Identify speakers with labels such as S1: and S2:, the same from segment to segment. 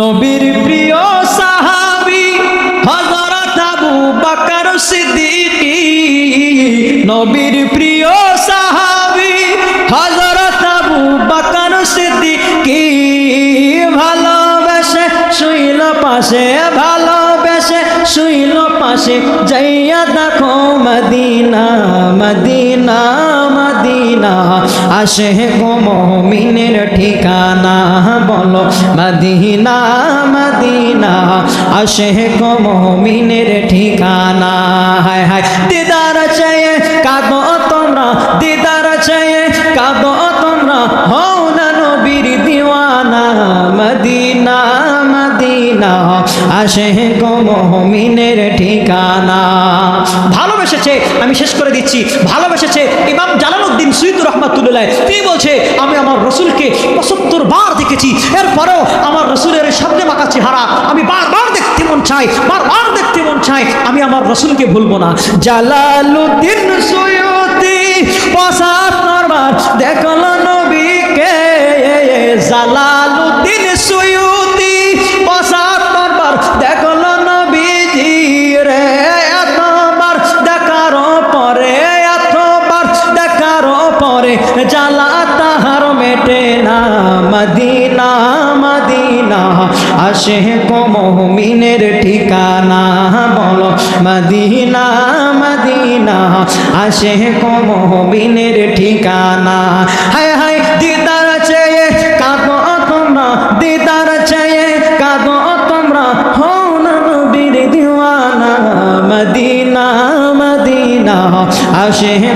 S1: নবীর প্রিয় সাহাবি হযরত আবু বকর সিদ্দিকী। নবীর প্রিয় সাহাবি হযরত আবু বকর সিদ্দিকী। ভালোবেসে শুইল পাশে, ভালোবেসে শুইল পাশে, যাইয়া দেখো মদিনা মদিনা। মদিনা আসে মমিনের ঠিকানা। বলো, মদিনা মদিনা। আসে মমিনের ঠিকানা। হায় হায়, দিদার চেয়ে কাঁদো তোমরা, দিদার চেয়ে কাঁদো তোমরা। হও না নবীর দিওয়ানা। Medina Medina. আসে গো মহমিনের ঠিকানা। ভালোবেসেছে, আমি শেষ করে দিচ্ছি। ভালোবেসেছে ইমাম জালালউদ্দিন সুইদুর রহমাতুল্লাহ। তিনি বলছে, আমি আমার রসুলকে পঁচাত্তর বার দেখেছি। এরপরেও আমার রসুলের সামনে মাখা চেহারা, আমি বারবার দেখতে মন চাই, বারবার দেখতে মন চাই, আমি আমার রসুলকে ভুলবো না। জালালউদ্দিন সুয়ুতি পঁচাত্তর বার দেখল জ্বালা তাহার মেটে না মদিনা মদিনা আসে কমমিনের ঠিকানা বলো মদিনা মদিনা আসে কমমিনের ঠিকানা হায়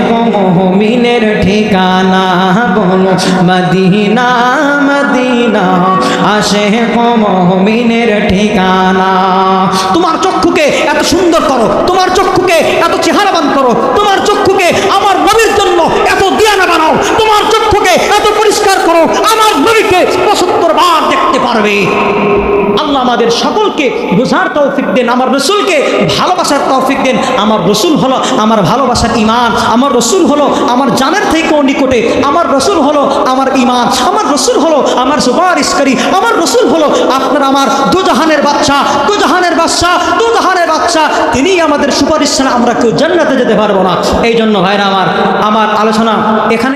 S1: কমমিনের ঠিকানা বলো, মদিনা মদিনা। আসে মিনের ঠিকানা। তোমার চক্ষুকে এত সুন্দর করো, তোমার চক্ষুকে এত চেহারাবান করো, তোমার চক্ষুকে আমার নবীর জন্য এত দিয়ানা বানাও তোমার চক্ষুকে এত পরিষ্কার করো আমার নবীকে পঁচাত্তর বার দেখতে পারবে আল্লাহ আমাদের সকলকে বোঝার তৌফিক দেন, আমার রসুলকে ভালোবাসার তৌফিক দেন। আমার রসুল হলো আমার ভালোবাসার ইমান, আমার রসুল হলো আমার জানের থেকেও নিকটে, আমার রসুল হলো আমার ইমান, আমার রসুল হলো আমার সুপারিশকারী আমার রসুল হলো আপনার আমার দুজাহানের বাচ্চা দুজাহানের বাচ্চা দুজাহানের বাচ্চা। তিনি আমাদের সুপারিশ আমরা কেউ জান্নাতে যেতে পারব না। এই জন্য ভাইরা আমার আমার আলোচনা এখানে